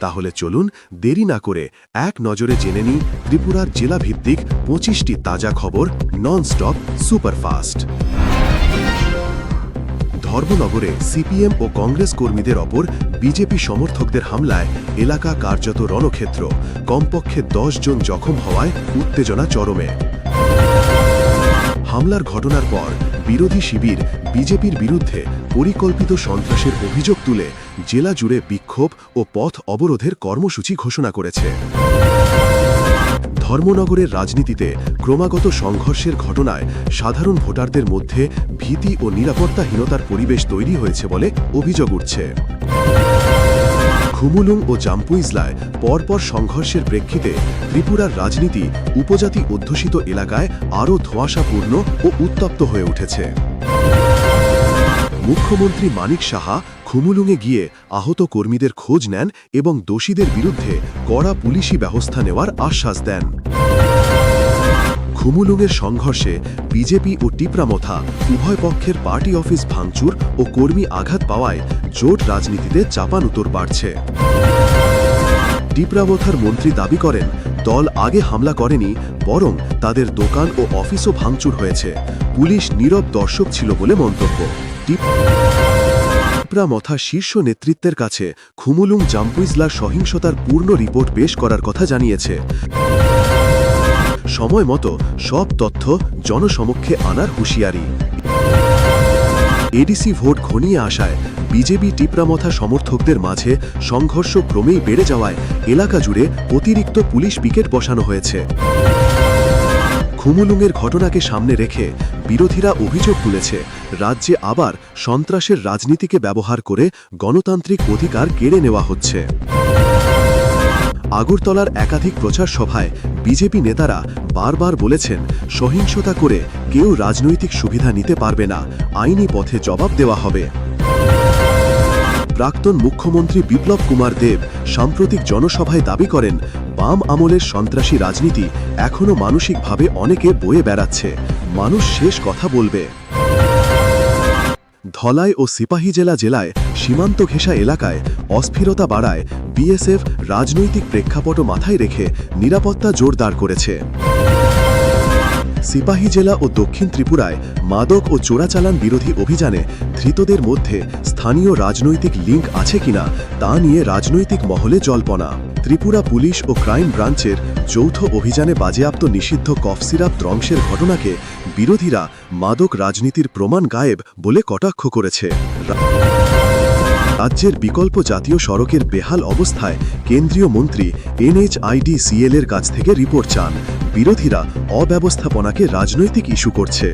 তাহলে চলুন দেরি না করে এক নজরে জেনে নিই ত্রিপুরার জেলা ভিত্তিক পঁচিশটি তাজা খবর নন স্টপ সুপারফাস্ট। ধর্মনগরে সিপিএম ও কংগ্রেস কর্মীদের ওপর বিজেপি সমর্থকদের হামলায় এলাকা কার্যত রণক্ষেত্র। কমপক্ষে দশ জন জখম হওয়ায় উত্তেজনা চরমে। হামলার ঘটনার পর বিরোধী শিবির বিজেপির বিরুদ্ধে পরিকল্পিত সন্ত্রাসের অভিযোগ তুলে জেলা জুড়ে বিক্ষোভ ও পথ অবরোধের কর্মসূচি ঘোষণা করেছে। ধর্মনগরের রাজনীতিতে ক্রমাগত সংঘর্ষের ঘটনায় সাধারণ ভোটারদের মধ্যে ভীতি ও নিরাপত্তাহীনতার পরিবেশ তৈরি হয়েছে বলে অভিযোগ উঠছে। খুমুলুং ও জাম্পুইজলায় পরপর সংঘর্ষের প্রেক্ষিতে ত্রিপুরার রাজনীতি উপজাতি অধ্যুষিত এলাকায় আরও ধোঁয়াশাপূর্ণ ও উত্তপ্ত হয়ে উঠেছে। মুখ্যমন্ত্রী মানিক সাহা খুমুলুঙে গিয়ে আহত কর্মীদের খোঁজ নেন এবং দোষীদের বিরুদ্ধে কড়া পুলিশি ব্যবস্থা নেওয়ার আশ্বাস দেন। খুমুলুঙের সংঘর্ষে বিজেপি ও টিপ্রামথা উভয় পক্ষের পার্টি অফিস ভাঙচুর ও কর্মী আঘাত পাওয়ায় জোট রাজনীতিতে চাপানুতোর বাড়ছে। টিপ্রামথার মন্ত্রী দাবি করেন, দল আগে হামলা করেনি, বরং তাদের দোকান ও অফিসও ভাঙচুর হয়েছে। পুলিশ নীরব দর্শক ছিল বলে মন্তব্য। টিপ- টিপ্রামথা শীর্ষ নেতৃত্বের কাছে খুমুলুং জাম্পুইজলার সহিংসতার পূর্ণ রিপোর্ট পেশ করার কথা জানিয়েছে। সময় মতো সব তথ্য জনসমক্ষে আনার হুঁশিয়ারি। এডিসি ভোট ঘনিয়ে আসায় বিজেপি টিপ্রামথা সমর্থকদের মাঝে সংঘর্ষ ক্রমেই বেড়ে যাওয়ায় এলাকা জুড়ে অতিরিক্ত পুলিশ পিকেট বসানো হয়েছে। খুমুলুঙের ঘটনাকে সামনে রেখে বিরোধীরা অভিযোগ তুলেছে, রাজ্যে আবার সন্ত্রাসের রাজনীতিকে ব্যবহার করে গণতান্ত্রিক অধিকার কেড়ে নেওয়া হচ্ছে। আগরতলার একাধিক প্রচার সভায় বিজেপি নেতারা বারবার বলেছেন, সহিংসতা করে কেউ রাজনৈতিক সুবিধা নিতে পারবে না, আইনি পথে জবাব দেওয়া হবে। প্রাক্তন মুখ্যমন্ত্রী বিপ্লব কুমার দেব সাম্প্রতিক জনসভায় দাবি করেন, বাম আমলের সন্ত্রাসী রাজনীতি এখনও মানসিকভাবে অনেকে বয়ে বেড়াচ্ছে, মানুষ শেষ কথা বলবে। ধলাই ও সিপাহী জেলা জেলায় সীমান্ত ঘেঁষা এলাকায় অস্থিরতা বাড়ায় বিএসএফ রাজনৈতিক প্রেক্ষাপট মাথায় রেখে নিরাপত্তা জোরদার করেছে। সিপাহী জেলা ও দক্ষিণ ত্রিপুরায় মাদক ও চোরাচালান বিরোধী অভিযানে ধৃতদের মধ্যে স্থানীয় রাজনৈতিক লিঙ্ক আছে কিনা তা নিয়ে রাজনৈতিক মহলে জল্পনা। ত্রিপুরা পুলিশ ও ক্রাইম ব্রাঞ্চের যৌথ অভিযানে বাজেয়াপ্ত নিষিদ্ধ কফ সিরাপ ধ্বংসের ঘটনাকে বিরোধীরা মাদক রাজনীতির প্রমাণ গায়েব বলে কটাক্ষ করেছে। রাজ্যের বিকল্প জাতীয় সড়কের বেহাল অবস্থায় কেন্দ্রীয় মন্ত্রী এনএইচআইডিসিএল এর কাছ থেকে রিপোর্ট চান। বিরোধীরা অব্যবস্থাপনাকে রাজনৈতিক ইস্যু করছে।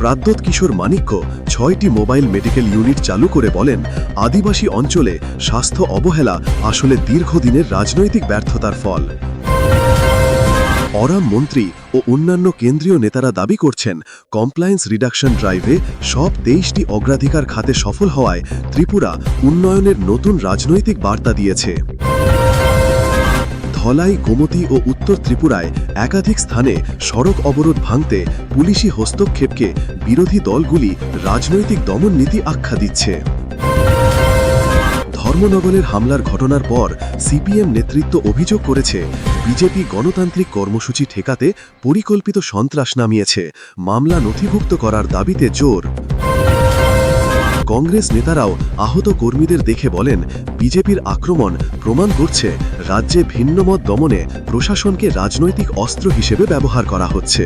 প্রাদ্যোৎ কিশোর মানিক্য ছয়টি মোবাইল মেডিকেল ইউনিট চালু করে বলেন, আদিবাসী অঞ্চলে স্বাস্থ্য অবহেলা আসলে দীর্ঘদিনের রাজনৈতিক ব্যর্থতার ফল। অরাম মন্ত্রী ও অন্যান্য কেন্দ্রীয় নেতারা দাবি করছেন কমপ্লায়েন্স রিডাকশন ড্রাইভে সব তেইশটি অগ্রাধিকার খাতে সফল হওয়ায় ত্রিপুরা উন্নয়নের নতুন রাজনৈতিক বার্তা দিয়েছে। ধলাই, গোমতী ও উত্তর ত্রিপুরায় একাধিক স্থানে সড়ক অবরোধ ভাঙতে পুলিশি হস্তক্ষেপকে বিরোধী দলগুলি রাজনৈতিক দমন নীতি আখ্যা দিচ্ছে। ধর্মনগরের হামলার ঘটনার পর সিপিএম নেতৃত্ব অভিযোগ করেছে বিজেপি গণতান্ত্রিক কর্মসূচি ঠেকাতে পরিকল্পিত সন্ত্রাস নামিয়েছে। মামলা নথিভুক্ত করার দাবিতে জোর। কংগ্রেস নেতারাও আহত কর্মীদের দেখে বলেন, বিজেপির আক্রমণ প্রমাণ করছে রাজ্যে ভিন্নমত দমনে প্রশাসনকে রাজনৈতিক অস্ত্র হিসেবে ব্যবহার করা হচ্ছে।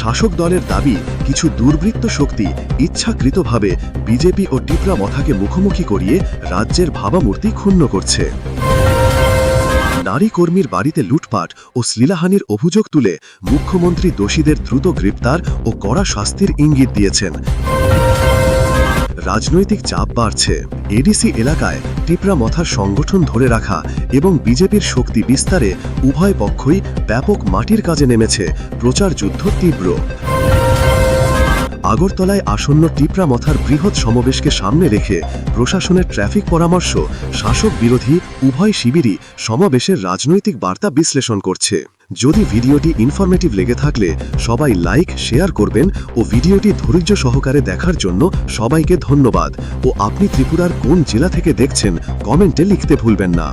শাসক দলের দাবি, কিছু দুর্বৃত্ত শক্তি ইচ্ছাকৃতভাবে বিজেপি ও টিপরা মথাকে মুখোমুখি করিয়ে রাজ্যের ভাবামূর্তি ক্ষুণ্ণ করছে। নারী কর্মীর বাড়িতে লুটপাট ও শ্লীলাহানির অভিযোগ তুলে মুখ্যমন্ত্রী দোষীদের দ্রুত গ্রেপ্তার ও কড়া শাস্তির ইঙ্গিত দিয়েছেন। রাজনৈতিক চাপ বাড়ছে। এডিসি এলাকায় টিপরা মথার সংগঠন ধরে রাখা এবং বিজেপির শক্তি বিস্তারে উভয় পক্ষই ব্যাপক মাটির কাজে নেমেছে। প্রচার যুদ্ধ তীব্র। আগরতলায় আসন্ন টিপরা মথার বৃহৎ সমাবেশকে সামনে রেখে প্রশাসনের ট্রাফিক পরামর্শ, শাসক বিরোধী উভয় শিবিরই সমাবেশের রাজনৈতিক বার্তা বিশ্লেষণ করছে। যদি ভিডিওটি ইনফরমেটিভ লেগে থাকলে সবাই লাইক শেয়ার করবেন ও ভিডিওটি ধৈর্য সহকারে দেখার জন্য সবাইকে ধন্যবাদ। ও আপনি ত্রিপুরার কোন জেলা থেকে দেখছেন, কমেন্টে লিখতে ভুলবেন না।